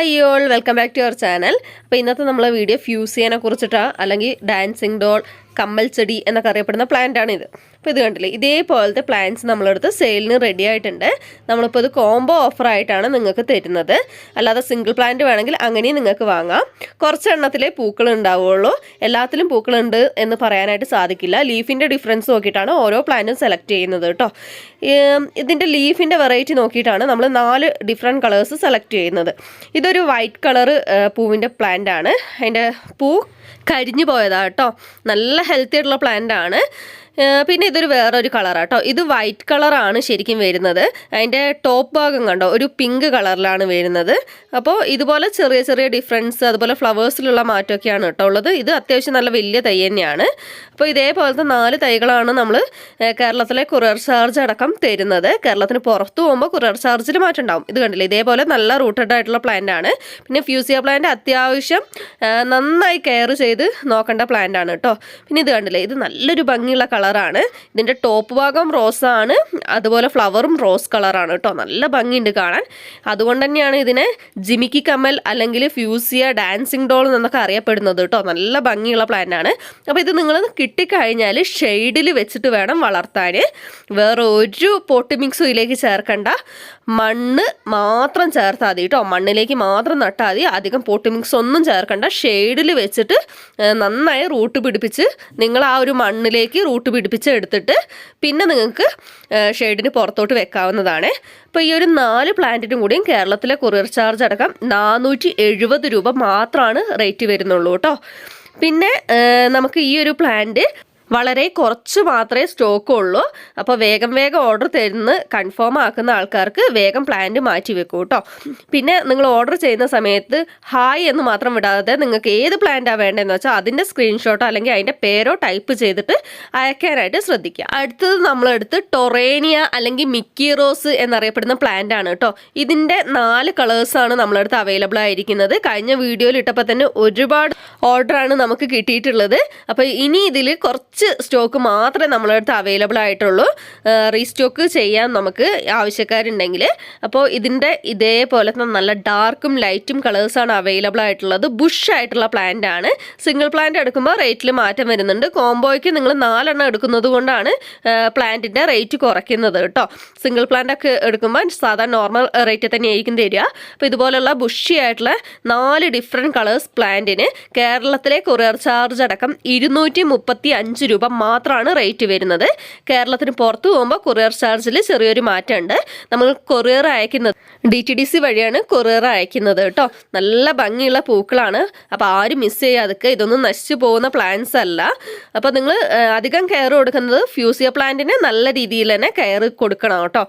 Hi y'all welcome back to your channel അപ്പോൾ ഇന്നത്തെ നമ്മളെ വീഡിയോ ഫ്യൂസിയനെ കുറിച്ചിട്ടാണ് അല്ലെങ്കിൽ ഡാൻസിങ് ഡോൾ കമ്മൽ ചെടി എന്നൊക്കെ അറിയപ്പെടുന്ന പ്ലാന്റാണ് ഇത്. അപ്പോൾ ഇത് കണ്ടില്ലേ? ഇതേപോലത്തെ പ്ലാന്റ്സ് നമ്മളെടുത്ത് സെയിലിന് റെഡി ആയിട്ടുണ്ട്. നമ്മളിപ്പോൾ ഇത് കോംബോ ഓഫറായിട്ടാണ് നിങ്ങൾക്ക് തരുന്നത്. അല്ലാതെ സിംഗിൾ പ്ലാന്റ് വേണമെങ്കിൽ അങ്ങനെയും നിങ്ങൾക്ക് വാങ്ങാം. കുറച്ച് എണ്ണത്തിലേ പൂക്കൾ ഉണ്ടാവുള്ളൂ എല്ലാത്തിലും പൂക്കളുണ്ട് എന്ന് പറയാനായിട്ട് സാധിക്കില്ല. ലീഫിന്റെ ഡിഫറൻസ് നോക്കിയിട്ടാണ് ഓരോ പ്ലാന്റും സെലക്ട് ചെയ്യുന്നത് കേട്ടോ. ഇതിന്റെ ലീഫിന്റെ വെറൈറ്റി നോക്കിയിട്ടാണ് നമ്മൾ നാല് ഡിഫറെന്റ് കളേഴ്സ് സെലക്ട് ചെയ്യുന്നത്. ഇതൊരു വൈറ്റ് കളർ പൂവിന്റെ പ്ലാന്റ് ആണ്. അതിന്റെ പൂ കരിഞ്ഞു പോയതാ കേട്ടോ. നല്ല ഹെൽത്തി ആയിട്ടുള്ള പ്ലാന്റ് ആണ് പിന്നെ ഇതൊരു വേറൊരു കളറാണ് കേട്ടോ ഇത് വൈറ്റ് കളറാണ് ശരിക്കും വരുന്നത്. അതിന്റെ ടോപ്പ് ഭാഗം കണ്ടോ? ഒരു പിങ്ക് കളറിലാണ് വരുന്നത്. അപ്പോൾ ഇതുപോലെ ചെറിയ ചെറിയ ഡിഫറൻസ് അതുപോലെ ഫ്ലവേഴ്സിലുള്ള മാറ്റമൊക്കെയാണ് കേട്ടോ ഉള്ളത്. ഇത് അത്യാവശ്യം നല്ല വലിയ തൈ തന്നെയാണ്. അപ്പോൾ ഇതേപോലത്തെ നാല് തൈകളാണ് നമ്മൾ കേരളത്തിലെ കുറിയർ ചാർജ് അടക്കം തരുന്നത്. കേരളത്തിന് പുറത്തു പോകുമ്പോൾ കുറിയർ ചാർജിൽ മാറ്റം ഉണ്ടാവും. ഇത് കണ്ടില്ലേ? ഇതേപോലെ നല്ല റൂട്ടഡ് ആയിട്ടുള്ള പ്ലാന്റ് ആണ്. പിന്നെ ഫ്യൂസിയ പ്ലാന്റ് അത്യാവശ്യം നന്നായി കെയർ ചെയ്ത് നോക്കേണ്ട പ്ലാന്റ് ആണ് കേട്ടോ പിന്നെ ഇത് കണ്ടില്ലേ? ഇത് നല്ലൊരു ഭംഗിയുള്ള കളറാണ്. ഇതിന്റെ ടോപ്പ് ഭാഗം റോസ് ആണ്. അതുപോലെ ഫ്ലവറും റോസ് കളറാണ് കേട്ടോ. നല്ല ഭംഗിയുണ്ട് കാണാൻ. അതുകൊണ്ട് തന്നെയാണ് ഇതിനെ ജിമിക്കി കമ്മൽ അല്ലെങ്കിൽ ഫ്യൂസിയ ഡാൻസിങ് ഡോൾ എന്നൊക്കെ അറിയപ്പെടുന്നത് കേട്ടോ. നല്ല ഭംഗിയുള്ള പ്ലാന്റ് ആണ്. അപ്പോൾ ഇത് നിങ്ങൾ കിട്ടിക്കഴിഞ്ഞാൽ ഷെയ്ഡിൽ വെച്ചിട്ട് വേണം വളർത്താൻ. വേറെ ഒരു പോട്ട് മിക്സും ഇതിലേക്ക് ചേർക്കണ്ട. മണ്ണ് മാത്രം ചേർത്താൽ മതി കേട്ടോ. മണ്ണിലേക്ക് മാത്രം നട്ടാൽ മതി. അധികം പോട്ട് മിക്സ് ഒന്നും ചേർക്കണ്ട. ഷെയ്ഡിൽ വെച്ചിട്ട് നന്നായി റൂട്ട് പിടിപ്പിച്ച് നിങ്ങൾ ആ ഒരു മണ്ണിലേക്ക് റൂട്ട് പിടിപ്പിച്ച് എടുത്തിട്ട് പിന്നെ നിങ്ങൾക്ക് ഷെയ്ഡിന് പുറത്തോട്ട് വെക്കാവുന്നതാണ്. അപ്പോൾ ഈ ഒരു നാല് പ്ലാന്റിനും കൂടിയും കേരളത്തിലെ കൊറിയർ ചാർജ് അടക്കം നാനൂറ്റി രൂപ മാത്രമാണ് റേറ്റ് വരുന്നുള്ളൂ കേട്ടോ. പിന്നെ നമുക്ക് ഈ ഒരു പ്ലാന്റ് വളരെ കുറച്ച് മാത്രമേ സ്റ്റോക്ക് ഉള്ളൂ അപ്പോൾ വേഗം വേഗം ഓർഡർ തരുന്ന കൺഫേം ആക്കുന്ന ആൾക്കാർക്ക് വേഗം പ്ലാന്റ് മാറ്റി വെക്കും കേട്ടോ. പിന്നെ നിങ്ങൾ ഓർഡർ ചെയ്യുന്ന സമയത്ത് ഹായ് എന്ന് മാത്രം വിടാതെ നിങ്ങൾക്ക് ഏത് പ്ലാന്റാണ് വേണ്ടതെന്ന് വെച്ചാൽ അതിന്റെ സ്ക്രീൻഷോട്ടോ അല്ലെങ്കിൽ അതിന്റെ പേരോ ടൈപ്പ് ചെയ്തിട്ട് അയക്കാനായിട്ട് ശ്രദ്ധിക്കുക. അടുത്തത് നമ്മളെടുത്ത് ടൊറേനിയ അല്ലെങ്കിൽ മിക്കി റോസ് എന്നറിയപ്പെടുന്ന പ്ലാന്റ് ആണ് കേട്ടോ. ഇതിന്റെ നാല് കളേഴ്സാണ് നമ്മളടുത്ത് അവൈലബിൾ ആയിരിക്കുന്നത്. കഴിഞ്ഞ വീഡിയോയിൽ ഇട്ടപ്പോൾ തന്നെ ഒരുപാട് ഓർഡറാണ് നമുക്ക് കിട്ടിയിട്ടുള്ളത്. അപ്പോൾ ഇനി ഇതിൽ കുറച്ച് സ്റ്റോക്ക് മാത്രമേ നമ്മളടുത്ത് അവൈലബിൾ ആയിട്ടുള്ളൂ. റീസ്റ്റോക്ക് ചെയ്യാൻ നമുക്ക് ആവശ്യക്കാരുണ്ടെങ്കിൽ. അപ്പോൾ ഇതിന്റെ ഇതേപോലത്തെ നല്ല ഡാർക്കും ലൈറ്റും കളേഴ്സാണ് അവൈലബിൾ ആയിട്ടുള്ളത്. ബുഷ് ആയിട്ടുള്ള പ്ലാന്റ് ആണ്. സിംഗിൾ പ്ലാന്റ് എടുക്കുമ്പോൾ റേറ്റിൽ മാറ്റം വരുന്നുണ്ട്. കോംബോയ്ക്ക് നിങ്ങൾ നാലെണ്ണം എടുക്കുന്നത് കൊണ്ടാണ് പ്ലാന്റിന്റെ റേറ്റ് കുറയ്ക്കുന്നത് കേട്ടോ. സിംഗിൾ പ്ലാന്റ് ഒക്കെ എടുക്കുമ്പോൾ സാധാരണ നോർമൽ റേറ്റിൽ തന്നെയായിരിക്കും തരിക. അപ്പോൾ ഇതുപോലുള്ള ബുഷി ആയിട്ടുള്ള നാല് ഡിഫറെന്റ് കളേഴ്സ് പ്ലാന്റിന് കേരളത്തിലെ കൊറിയർ ചാർജ് അടക്കം ഇരുന്നൂറ്റി മുപ്പത്തി അഞ്ച് രൂപ മാത്രമാണ് റേറ്റ് വരുന്നത്. കേരളത്തിന് പുറത്ത് പോകുമ്പോൾ കൊറിയർ ചാർജിൽ ചെറിയൊരു മാറ്റമുണ്ട്. നമ്മൾ കൊറിയർ അയക്കുന്നത് ഡി ടി ഡി സി വഴിയാണ് കൊറിയർ അയക്കുന്നത് കേട്ടോ. നല്ല ഭംഗിയുള്ള പൂക്കളാണ്. അപ്പോൾ ആരും മിസ് ചെയ്യാതൊക്കെ ഇതൊന്നും നശിച്ചു പോകുന്ന പ്ലാന്റ്സ് അല്ല. അപ്പോൾ നിങ്ങൾ അധികം കെയർ കൊടുക്കുന്നത് ഫ്യൂസിയ പ്ലാന്റിന് നല്ല രീതിയിൽ തന്നെ കെയർ കൊടുക്കണം കേട്ടോ.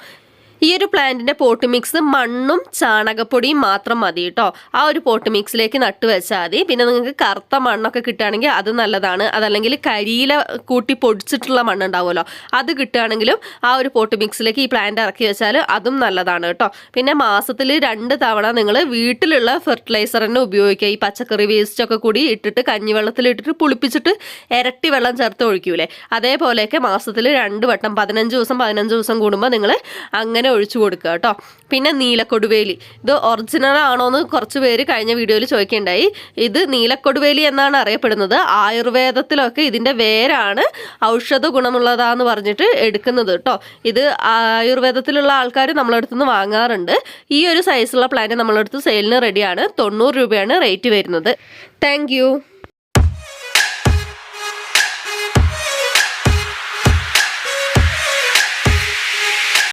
ഈ ഒരു പ്ലാന്റിന്റെ പോട്ട് മിക്സ് മണ്ണും ചാണകപ്പൊടിയും മാത്രം മതി കേട്ടോ ആ ഒരു പോട്ട് മിക്സിലേക്ക് നട്ടു വെച്ചാൽ മതി. പിന്നെ നിങ്ങൾക്ക് കറുത്ത മണ്ണൊക്കെ കിട്ടുകയാണെങ്കിൽ അത് നല്ലതാണ്. അതല്ലെങ്കിൽ കരിയില കൂട്ടി പൊടിച്ചിട്ടുള്ള മണ്ണുണ്ടാവുമല്ലോ. അത് കിട്ടുകയാണെങ്കിലും ആ ഒരു പോട്ട് മിക്സിലേക്ക് ഈ പ്ലാന്റ് ഇറക്കി വെച്ചാൽ അതും നല്ലതാണ് കേട്ടോ പിന്നെ മാസത്തിൽ രണ്ട് തവണ നിങ്ങൾ വീട്ടിലുള്ള ഫെർട്ടിലൈസർ തന്നെ ഉപയോഗിക്കുക. ഈ പച്ചക്കറി വേസ്റ്റ് ഒക്കെ കൂടി ഇട്ടിട്ട് കഞ്ഞിവെള്ളത്തിൽ ഇട്ടിട്ട് പുളിപ്പിച്ചിട്ട് ഇരട്ടി വെള്ളം ചേർത്ത് ഒഴിക്കൂലേ. അതേപോലെയൊക്കെ മാസത്തിൽ രണ്ട് വട്ടം പതിനഞ്ച് ദിവസം പതിനഞ്ച് ദിവസം കൂടുമ്പോൾ നിങ്ങൾ അങ്ങനെ ഒഴിച്ചു കൊടുക്കുക കേട്ടോ. പിന്നെ നീലക്കൊടുവേലി. ഇത് ഒറിജിനൽ ആണോ എന്ന് കുറച്ച് പേര് കഴിഞ്ഞ വീഡിയോയിൽ ചോദിക്കേണ്ടായി ഇത് നീലക്കൊടുവേലി എന്നാണ് അറിയപ്പെടുന്നത്. ആയുർവേദത്തിലൊക്കെ ഇതിന്റെ വേരാണ് ഔഷധ ഗുണമുള്ളതാന്ന് പറഞ്ഞിട്ട് എടുക്കുന്നത് കേട്ടോ. ഇത് ആയുർവേദത്തിലുള്ള ആൾക്കാർ നമ്മളടുത്ത് നിന്ന് വാങ്ങാറുണ്ട്. ഈ ഒരു സൈസുള്ള പ്ലാന്റ് നമ്മളടുത്ത് സെയിലിന് റെഡിയാണ് തൊണ്ണൂറ് രൂപയാണ് റേറ്റ് വരുന്നത്. താങ്ക്